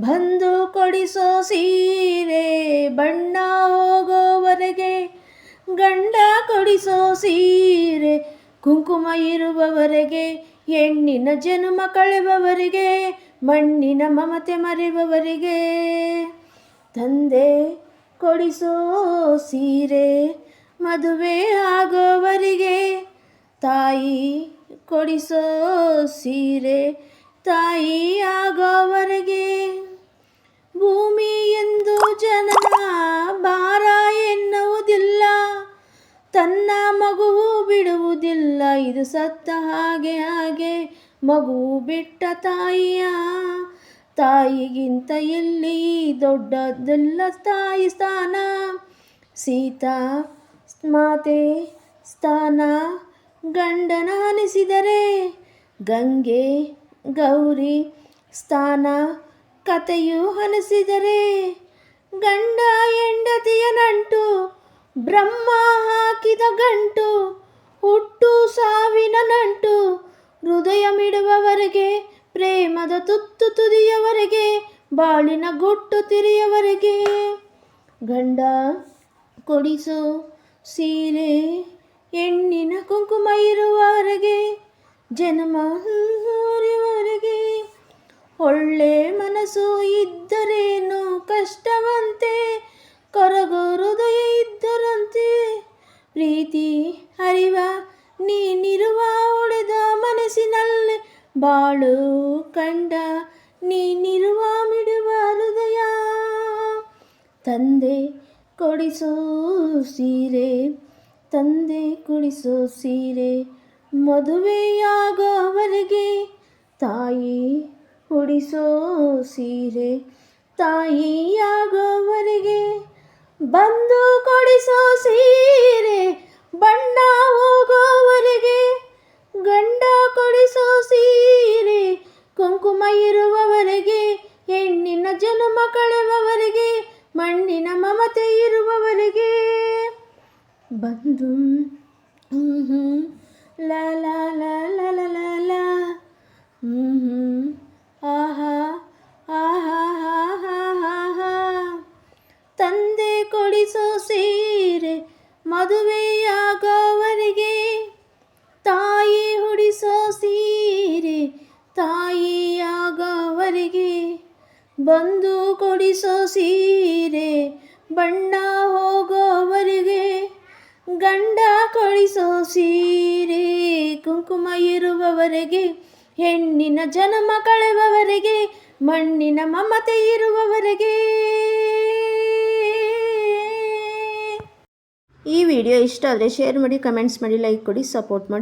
ಬಂದು ಕೊಡಿಸೋ ಸೀರೆ, ಬಣ್ಣ ಹೋಗೋವರೆಗೆ ಗಂಡ ಕೊಡಿಸೋ ಸೀರೆ, ಕುಂಕುಮ ಇರುವವರೆಗೆ, ಹೆಣ್ಣಿನ ಜನ್ಮ ಕಳೆಯುವವರೆಗೆ ಮಣ್ಣಿನ ಮಮತೆ ಮರೆಯುವವರಿಗೆ ತಂದೆ ಕೊಡಿಸೋ ಸೀರೆ ಮದುವೆ ಆಗೋವರಿಗೆ, ತಾಯಿ ಕೊಡಿಸೋ ಸೀರೆ ತಾಯಿ ಆಗೋವರೆಗೆ ಭೂಮಿ ಎಂದು ಜನನ ಭಾರ ಎನ್ನುವುದಿಲ್ಲ, ತನ್ನ ಮಗುವು ಬಿಡುವುದಿಲ್ಲ. ಇದು ಸತ್ತ ಹಾಗೆ ಹಾಗೆ ಮಗು ಬಿಟ್ಟ ತಾಯಿಯ ತಾಯಿಗಿಂತ ಎಲ್ಲಿ ದೊಡ್ಡದಲ್ಲ ತಾಯಿ ಸ್ಥಾನ? ಸೀತಾ, ಮಾತೆ, ಸ್ಥಾನ, ಗಂಡನ ಅನಿಸಿದರೆ ಗಂಗೆ ಗೌರಿ ಸ್ಥಾನ ಕಥೆಯು ಹನಸಿದರೆ ಗಂಡ ಹೆಂಡತಿಯ ನಂಟು ಬ್ರಹ್ಮ ಹಾಕಿದ ಗಂಟು ಹುಟ್ಟು ಸಾವಿನ ನಂಟು ಹೃದಯ ಮಿಡುವವರೆಗೆ ಪ್ರೇಮದ ತುತ್ತು ತುದಿಯವರೆಗೆ, ಬಾಳಿನ ಗುಟ್ಟು ತಿರಿಯವರೆಗೆ. ಗಂಡ, ಕೊಡಿಸು ಸೀರೆ, ಹೆಣ್ಣಿನ ಕುಂಕುಮ ಇರುವವರೆಗೆ, ಜನ್ಮ ಒಳ್ಳೆ ಮನಸ್ಸು ಇದ್ದರೇನು ಕಷ್ಟವಂತೆ? ಕೊರಗು ಹೃದಯ ಇದ್ದರಂತೆ. ಪ್ರೀತಿ, ಅರಿವ, ನೀನಿರುವ ಉಳಿದ ಮನಸ್ಸಿನಲ್ಲಿ ಬಾಳು ಕಂಡ ನೀನಿರುವ ಮಿಡುವ ಹೃದಯ. ತಂದೆ ಕೊಡಿಸೋ ಸೀರೆ, ತಂದೆ ಕೊಡಿಸೋ ಸೀರೆ. ಮದುವೆಯಾಗೋವರೆಗೆ ಕೊಡಿಸೋ ಸೀರೆ ತಾಯಿಯಾಗೋವರೆಗೆ, ಬಂದು ಕೊಡಿಸೋ ಸೀರೆ ಬಣ್ಣ ಹೋಗೋವರೆಗೆ, ಗಂಡ ಕೊಡಿಸೋ ಸೀರೆ ಕುಂಕುಮ ಇರುವವರೆಗೆ, ಹೆಣ್ಣಿನ ಜನ್ಮ ಕಳೆಯುವವರೆಗೆ ಮಣ್ಣಿನ ಮಮತೆ ಇರುವವರೆಗೆ. ಬಂದು ಲ ಲ ಲ, ಲಾ ಲಾ. ಮದುವೆಯಾಗೋವರೆಗೆ ತಾಯಿ ಹುಡಿಸೋ ಸೀರೆ ತಾಯಿಯಾಗೋವರೆಗೆ ಬಂದು ಕೊಡಿಸೋ ಸೀರೆ ಬಣ್ಣ ಹೋಗೋವರೆಗೆ ಗಂಡ ಕೊಡಿಸೋ ಸೀರೆ ಕುಂಕುಮ ಇರುವವರೆಗೆ, ಹೆಣ್ಣಿನ ಜನ್ಮ ಕಳೆವವರೆಗೆ, ಮಣ್ಣಿನ ಮಮತೆ ಇರುವವರೆಗೆ. ಈ ವಿಡಿಯೋ ಇಷ್ಟ ಆದರೆ ಶೇರ್ ಮಾಡಿ ಕಮೆಂಟ್ಸ್ ಮಾಡಿ ಲೈಕ್ ಕೊಡಿ ಸಪೋರ್ಟ್ ಮಾಡಿ.